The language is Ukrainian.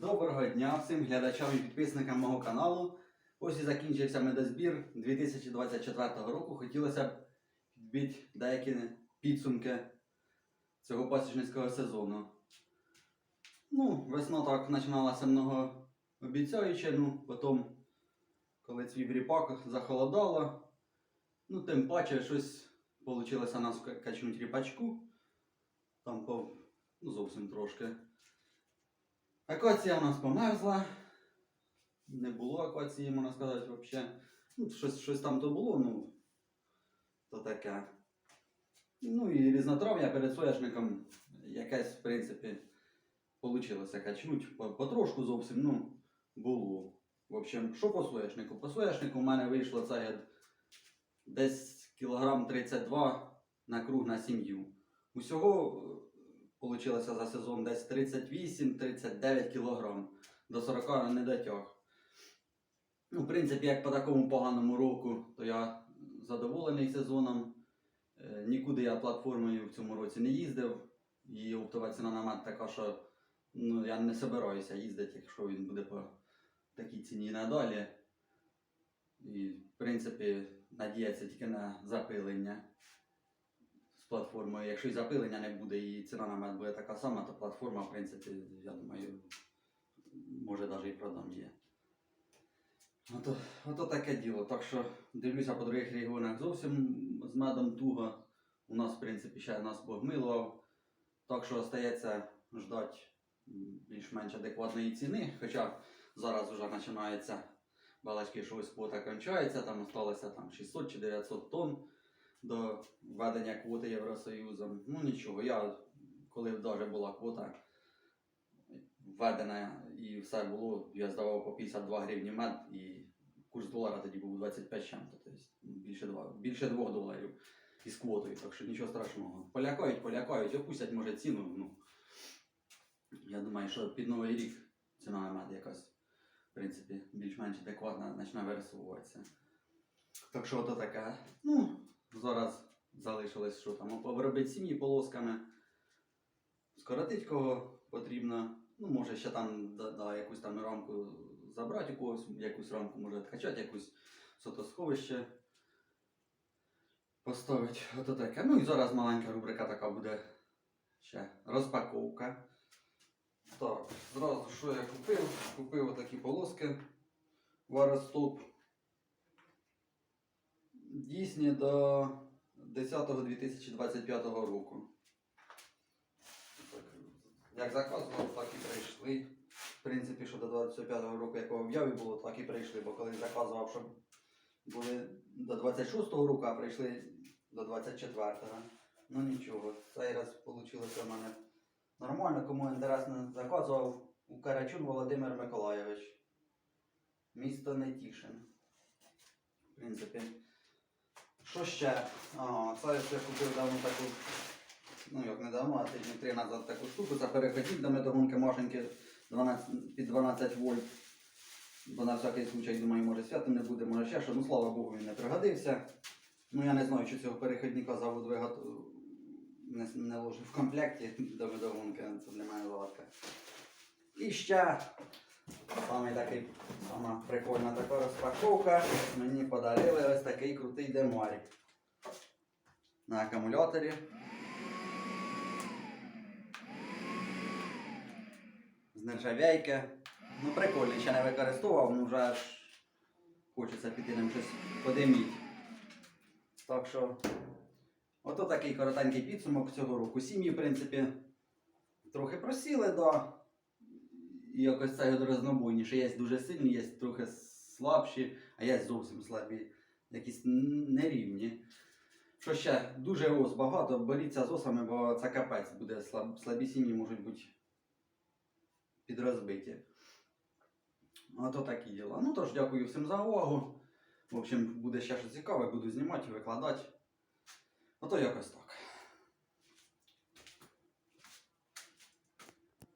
Доброго дня всім глядачам і підписникам мого каналу. Ось і закінчився медозбір 2024 року. Хотілося б підбити деякі підсумки цього пасічницького сезону. Ну, весна так починалася много обіцяюче, ну, потім, коли цвів ріпак, захолодало. Ну, тим паче щось вийшло нас качнути ріпачку. Там по, ну, зовсім трошки. Акація у нас померзла. Не було акації, можна сказати, взагалі. Ну, щось, щось там то було, ну. То таке. Ну і різнотрав'я перед соняшником якесь, в принципі, вийшло качнуть. По- Потрошку зовсім, ну, було. В общем, що по соняшнику? По соняшнику в мене вийшло це десь кілограм 32 на круг на сім'ю. Усього вийшло за сезон десь 38-39 кілограм. До 40 не дотяг. Ну, в принципі, як по такому поганому року, то я задоволений сезоном. Е, Нікуди я платформою в цьому році не їздив. І оптова ціна на мед така, що ну, я не собираюся їздити, якщо він буде по такій ціні надалі. І, в принципі, надіятися тільки на запилення з платформою. Якщо і запилення не буде, і ціна на мед буде така сама, то платформа, в принципі, я думаю, може навіть і продам її. Ото, ото таке діло. Так що дивлюся по других регіонах зовсім з медом туго. У нас, в принципі, ще нас Бог. Так що остається ждати більш-менш адекватної ціни. Хоча зараз вже починається балачки, що ось квота кончається, там осталося там 600 чи 900 тонн до введення квоти Євросоюзом. Ну нічого, я коли навіть була квота введена і все було, я здавав по 52 гривні мед і курс долара тоді був 25 чим-то, тобто більше, 2, більше 2 доларів із квотою, так що нічого страшного. Полякають, полякають, опустять може ціну. Ну, я думаю, що під Новий рік ціна на мед якась, в принципі, більш-менш адекватна почне вирисовуватися. Так що ото таке. Ну, зараз залишилось, що там обробити сім'ї полосками. Скоротить кого потрібно. Ну, може ще там да, да, якусь там рамку забрати у когось, якусь рамку може відкачати, якусь сотосховище поставити. Ото таке. Ну і зараз маленька рубрика така буде ще розпаковка. Так, зразу що я купив? Купив отакі полоски Варостоп. Дійсні до 10.2025 року. Як заказував, так і прийшли. В принципі, що до 25-го року, як в об'яві було, так і прийшли, бо коли заказував, щоб були до 26-го року, а прийшли до 24-го. Ну нічого, цей раз вийшло у мене нормально, кому інтересно заказував у Карачун Володимир Миколайович. Місто Нетішин. В принципі. Що ще? Це я купив давно таку, ну як не давно, а тижні три назад таку штуку. Це перехотів до медогонки машинки 12, під 12 вольт. Бо на всякий случай, думаю, може свято не буде, може ще що. Ну слава Богу, він не пригодився. Ну я не знаю, чи цього перехідника завод виготовив. Не, не ложив в комплекті до медогонки, це для мене загадка. І ще Саме такий, сама прикольна така розпаковка. Мені подарили ось такий крутий демарік. На акумуляторі. З нержавейки. Ну прикольний, ще не використовував, ну вже аж хочеться піти ним щось подиміть. Так що, ото такий коротенький підсумок цього року. Сім'ї, в принципі, трохи просіли, да. І якось це рознобойніше. Є дуже сильні, є трохи слабші, а є зовсім слабі, якісь нерівні. Що ще дуже ос багато, боріться з осами, бо це капець буде. Слаб, слабі сім'ї можуть бути підрозбиті. Ото такі діла. Ну тож, дякую всім за увагу. В общем, буде ще щось цікаве, буду знімати, викладати. Ото якось так.